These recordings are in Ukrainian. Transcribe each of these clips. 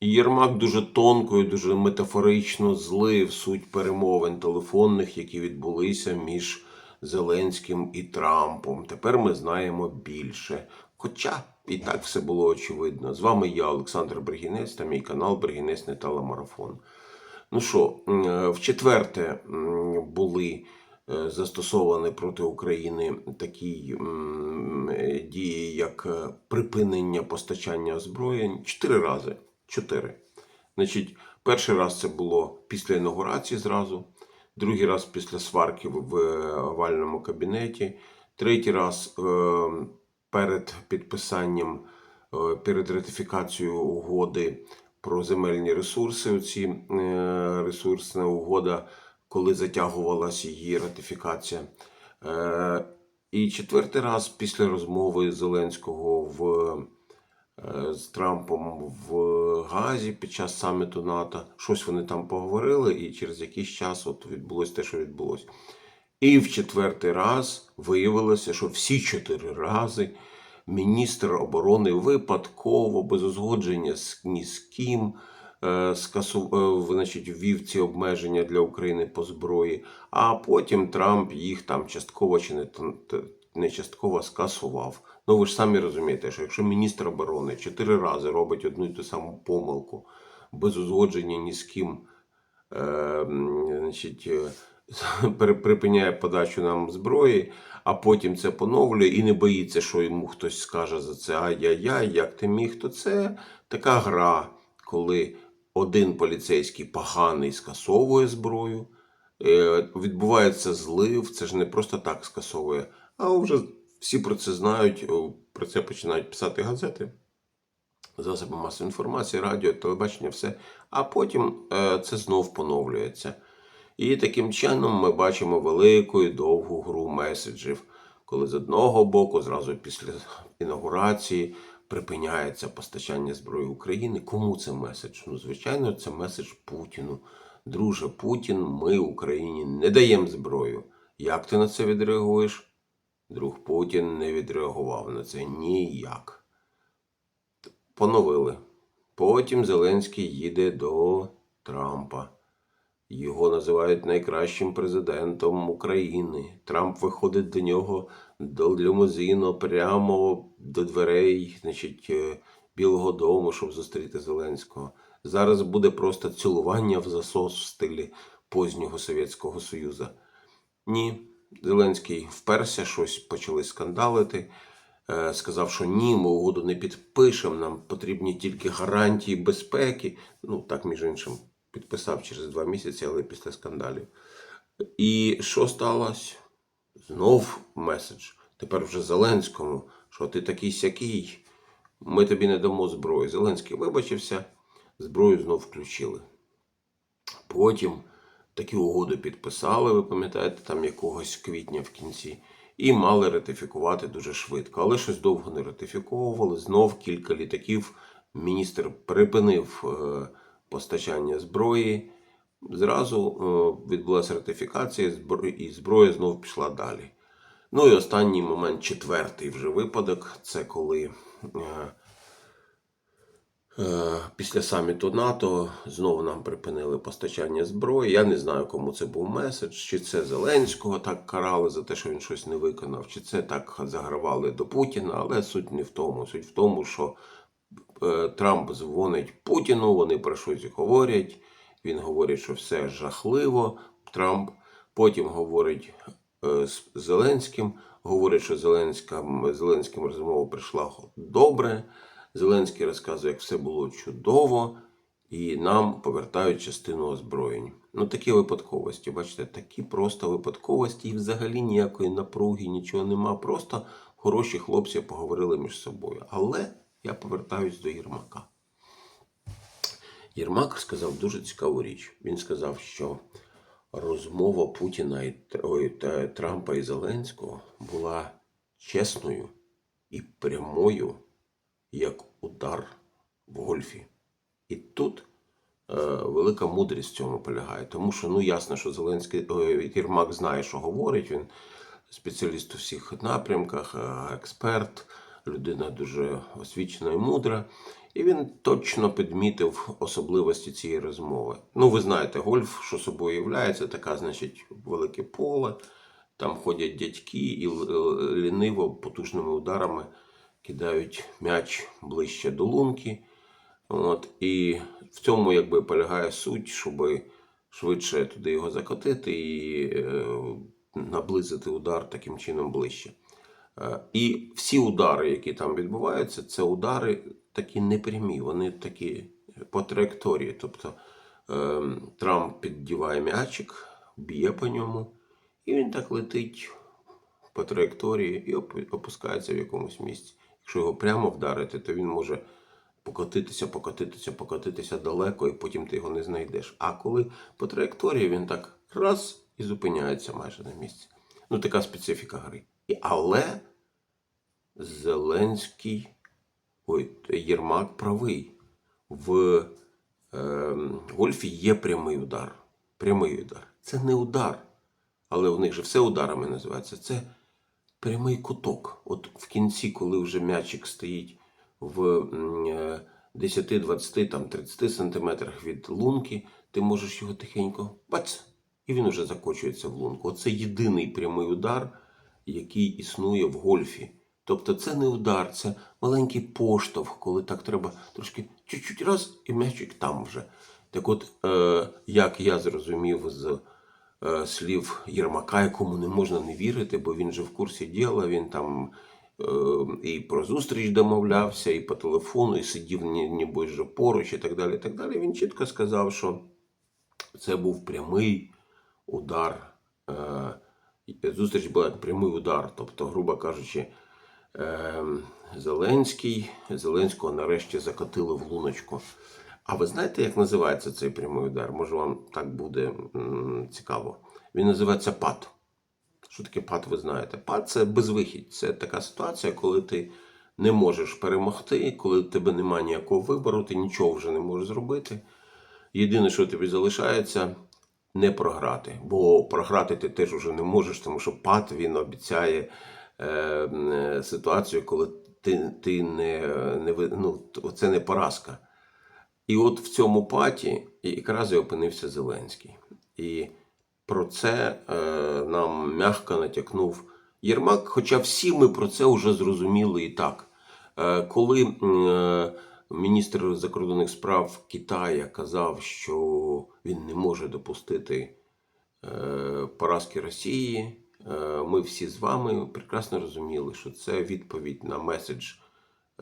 Єрмак дуже тонко і дуже метафорично злив суть перемовин телефонних, які відбулися між Зеленським і Трампом. Тепер ми знаємо більше. Хоча і так все було очевидно. З вами я, Олександр Бригінець, та мій канал Бригінець не телемарафон. Ну що, е, в четверте були е, застосовані проти України такі е, дії, як припинення постачання озброєнь. Чотири рази. Чотири. Значить, перший раз це було після інаугурації зразу, другий раз після сварки в овальному кабінеті, третій раз е, перед підписанням, е, перед ратифікацією угоди про земельні ресурси. Оці е, ресурсна угода, коли затягувалася її ратифікація. Е, і четвертий раз після розмови Зеленського в з Трампом в Газі під час саміту НАТО. Щось вони там поговорили, і через якийсь час от відбулося те, що відбулося. І в четвертий раз виявилося, що всі чотири рази міністр оборони випадково, без узгодження ні з ким, е, е, ввів ці обмеження для України по зброї, а потім Трамп їх там частково чи не, не частково скасував. Ну ви ж самі розумієте, що якщо міністр оборони чотири рази робить одну і ту саму помилку без узгодження ні з ким, е, значить, е, припиняє подачу нам зброї, а потім це поновлює і не боїться, що йому хтось скаже за це ай-яй-яй, як ти міг, то це така гра, коли один поліцейський поганий скасовує зброю, е, відбувається злив, це ж не просто так скасовує, а вже всі про це знають, про це починають писати газети засоби масової інформації, радіо, телебачення, все. А потім е, це знов поновлюється. І таким чином ми бачимо велику і довгу гру меседжів, коли з одного боку, зразу після інаугурації, припиняється постачання зброї України. Кому це меседж? Ну, звичайно, це меседж Путіну. Друже Путін, ми Україні не даємо зброю. Як ти на це відреагуєш? Друг Путін не відреагував на це ніяк поновили. Потім Зеленський їде до Трампа. Його називають найкращим президентом України. Трамп виходить до нього до лімузину прямо до дверей, значить, е, Білого Дому, щоб зустріти Зеленського. Зараз буде просто цілування в засос в стилі познього Совєтського Союзу. Ні, Зеленський вперся, щось почали скандалити. Е, Сказав, що ні, ми угоду не підпишемо, нам потрібні тільки гарантії безпеки. Ну, так, між іншим, підписав через два місяці, але після скандалів. І що сталося? Знов меседж. Тепер вже Зеленському, що ти такий сякий, ми тобі не дамо зброї. Зеленський вибачився, зброю знов включили. Потім такі угоди підписали, ви пам'ятаєте, там якогось квітня в кінці, і мали ратифікувати дуже швидко. Але щось довго не ратифіковували. Знов кілька літаків. Міністр припинив е, постачання зброї. Зразу е, відбулася ратифікація, і зброя знов пішла далі. Ну і останній момент, четвертий вже випадок, це коли Е, Після саміту НАТО знову нам припинили постачання зброї. Я не знаю, кому це був меседж, чи це Зеленського так карали за те, що він щось не виконав, чи це так загравали до Путіна, але суть не в тому. Суть в тому, що е, Трамп дзвонить Путіну, вони про щось говорять. Він говорить, що все жахливо. Трамп потім говорить е, з Зеленським, говорить, що Зеленська, Зеленським розмова прийшла добре. Зеленський розказує, як все було чудово, і нам повертають частину озброєнь. Ну, такі випадковості, бачите, такі просто випадковості, і взагалі ніякої напруги, нічого нема. Просто хороші хлопці поговорили між собою. Але я повертаюсь до Єрмака. Єрмак сказав дуже цікаву річ. Він сказав, що розмова Путіна і ой, Трампа і Зеленського була чесною і прямою, як удар в гольфі. І тут е, велика мудрість в цьому полягає. Тому що ну ясно, що Зеленський ой, Єрмак знає, що говорить. Він спеціаліст у всіх напрямках, е, експерт, людина дуже освічена і мудра. І він точно підмітив особливості цієї розмови. Ну, ви знаєте, гольф, що собою являється, така, значить, велике поле. Там ходять дядьки і л- ліниво потужними ударами кидають м'яч ближче до лунки. От, і в цьому якби полягає суть, щоб швидше туди його закотити і е, наблизити удар таким чином ближче. Е, І всі удари, які там відбуваються, це удари такі непрямі, вони такі по траєкторії. Тобто е, Трамп піддіває м'ячик, б'є по ньому, і він так летить по траєкторії і опускається в якомусь місці. Якщо його прямо вдарити, то він може покотитися, покотитися, покотитися далеко, і потім ти його не знайдеш. А коли по траєкторії він так раз і зупиняється майже на місці. Ну, така специфіка гри. Але Зеленський, ой, Єрмак правий. В е, гольфі є прямий удар. Прямий удар. Це не удар. Але в них же все ударами називається. Це прямий куток. От в кінці, коли вже м'ячик стоїть в е, 10, 20, там 30 сантиметрах від лунки, ти можеш його тихенько бац, і він уже закочується в лунку. Оце єдиний прямий удар, який існує в гольфі. Тобто це не удар, це маленький поштовх, коли так треба трошки чуть-чуть раз, і м'ячик там вже. Так от, е, як я зрозумів з е, слів Єрмака, якому не можна не вірити, бо він же в курсі діла, він там е, і про зустріч домовлявся, і по телефону, і сидів ніби вже поруч, і так далі. і так далі. Він чітко сказав, що це був прямий удар. Е, зустріч була прямий удар. Тобто, грубо кажучи, е, Зеленський, Зеленського нарешті закотили в луночку. А ви знаєте, як називається цей прямий удар? Може, вам так буде цікаво. Він називається пад. Що таке пад, ви знаєте? Пад це безвихідь. Це така ситуація, коли ти не можеш перемогти, коли в тебе немає ніякого вибору, ти нічого вже не можеш зробити. Єдине, що тобі залишається, не програти. Бо програти ти теж уже не можеш, тому що пад він обіцяє е, е, ситуацію, коли ти, ти не, не ну, це не поразка. І от в цьому паті якраз і опинився Зеленський. І про це е, нам м'яко натякнув Єрмак, хоча всі ми про це вже зрозуміли і так. Е, коли е, міністр закордонних справ Китая казав, що він не може допустити е, поразки Росії, е, ми всі з вами прекрасно розуміли, що це відповідь на меседж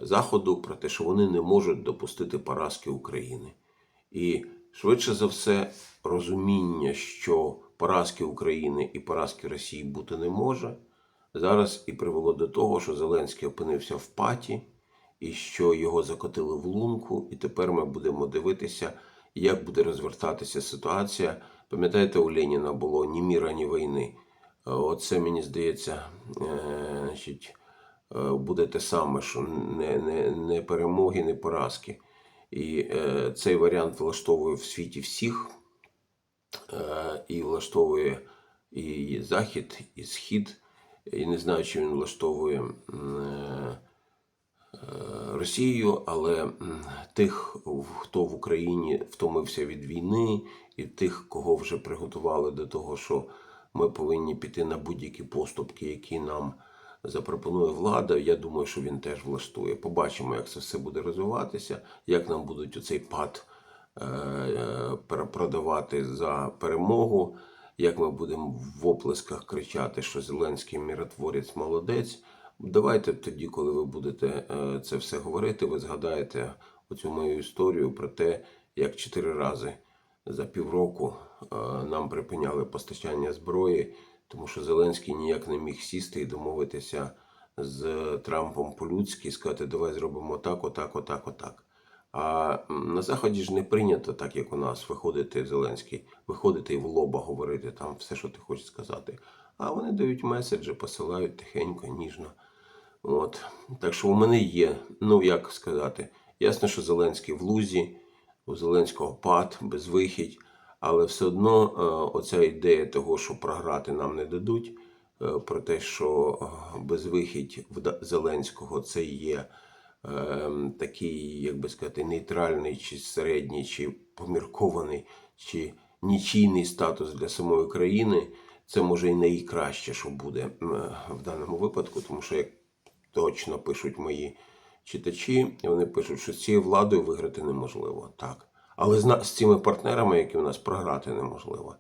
Заходу про те, що вони не можуть допустити поразки України. І швидше за все, розуміння, що поразки України і поразки Росії бути не може, зараз і привело до того, що Зеленський опинився в паті, і що його закотили в лунку, і тепер ми будемо дивитися, як буде розвертатися ситуація. Пам'ятаєте, у Леніна було ні міра, ні війни. Оце мені здається, е, значить, буде те саме, що не, не, не перемоги, не поразки. І е, цей варіант влаштовує в світі всіх, е, і влаштовує і Захід, і Схід. І не знаю, чи він влаштовує е, е, Росію, але тих, хто в Україні втомився від війни, і тих, кого вже приготували до того, що ми повинні піти на будь-які поступки, які нам запропонує влада. Я думаю, що він теж влаштує. Побачимо, як це все буде розвиватися, як нам будуть оцей пад е, продавати за перемогу. Як ми будемо в оплесках кричати, що Зеленський миротворець молодець. Давайте тоді, коли ви будете е, це все говорити, ви згадаєте оцю мою історію про те, як чотири рази за півроку е, нам припиняли постачання зброї, тому що Зеленський ніяк не міг сісти і домовитися з Трампом по-людськи і сказати, давай зробимо так, отак, отак, отак. А на Заході ж не прийнято, так як у нас, виходити Зеленський, виходити і в лоба говорити там все, що ти хочеш сказати. А вони дають меседжі, посилають тихенько, ніжно. От. Так що у мене є, ну як сказати, ясно, що Зеленський в лузі, у Зеленського пад, безвихідь, але все одно е, оця ідея того, що програти нам не дадуть, е, про те, що е, безвихідь Зеленського це є такий, як би сказати, нейтральний, чи середній, чи поміркований, чи нічийний статус для самої країни, це може і найкраще, що буде в даному випадку, тому що як точно пишуть мої читачі, вони пишуть, що з цією владою виграти неможливо. Так. Але з, цими партнерами, які в нас програти неможливо.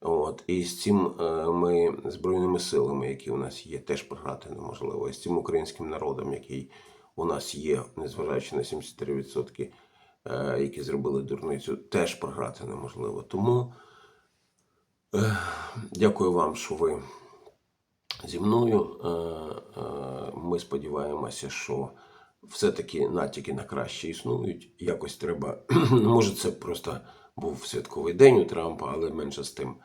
От, і з цим е, ми збройними силами, які у нас є, теж програти неможливо. І з цим українським народом, який у нас є, незважаючи на 73%, е, які зробили дурницю, теж програти неможливо. Тому е, дякую вам, що ви зі мною. Ми сподіваємося, що все-таки натяки на краще існують. Якось треба. ну, Може, це просто був святковий день у Трампа, але менше з тим.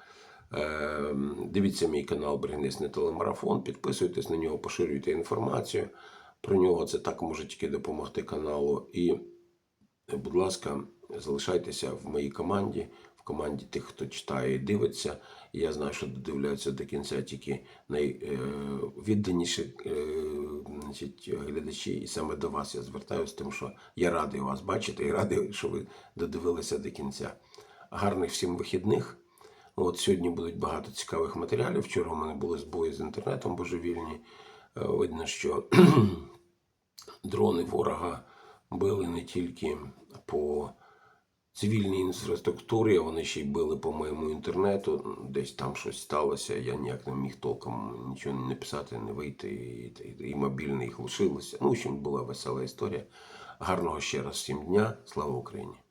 Е, Дивіться мій канал Бригнесний телемарафон, підписуйтесь на нього, поширюйте інформацію про нього. Це так може тільки допомогти каналу. І, будь ласка, залишайтеся в моїй команді, команді тих, хто читає і дивиться. Я знаю, що додивляються до кінця тільки найвідданіші значить, глядачі, і саме до вас я звертаюся, тому що я радий вас бачити і радий, що ви додивилися до кінця. Гарних всім вихідних. От сьогодні будуть багато цікавих матеріалів. Вчора у мене були збої з інтернетом божевільні. Е, Видно, що дрони ворога били не тільки по цивільній інфраструктурі, вони ще й били по моєму інтернету. Десь там щось сталося. Я ніяк не міг толком нічого не писати, не вийти, і, і, і мобільний їх лишилося. Ну, в общем, була весела історія. Гарного ще раз всім дня. Слава Україні!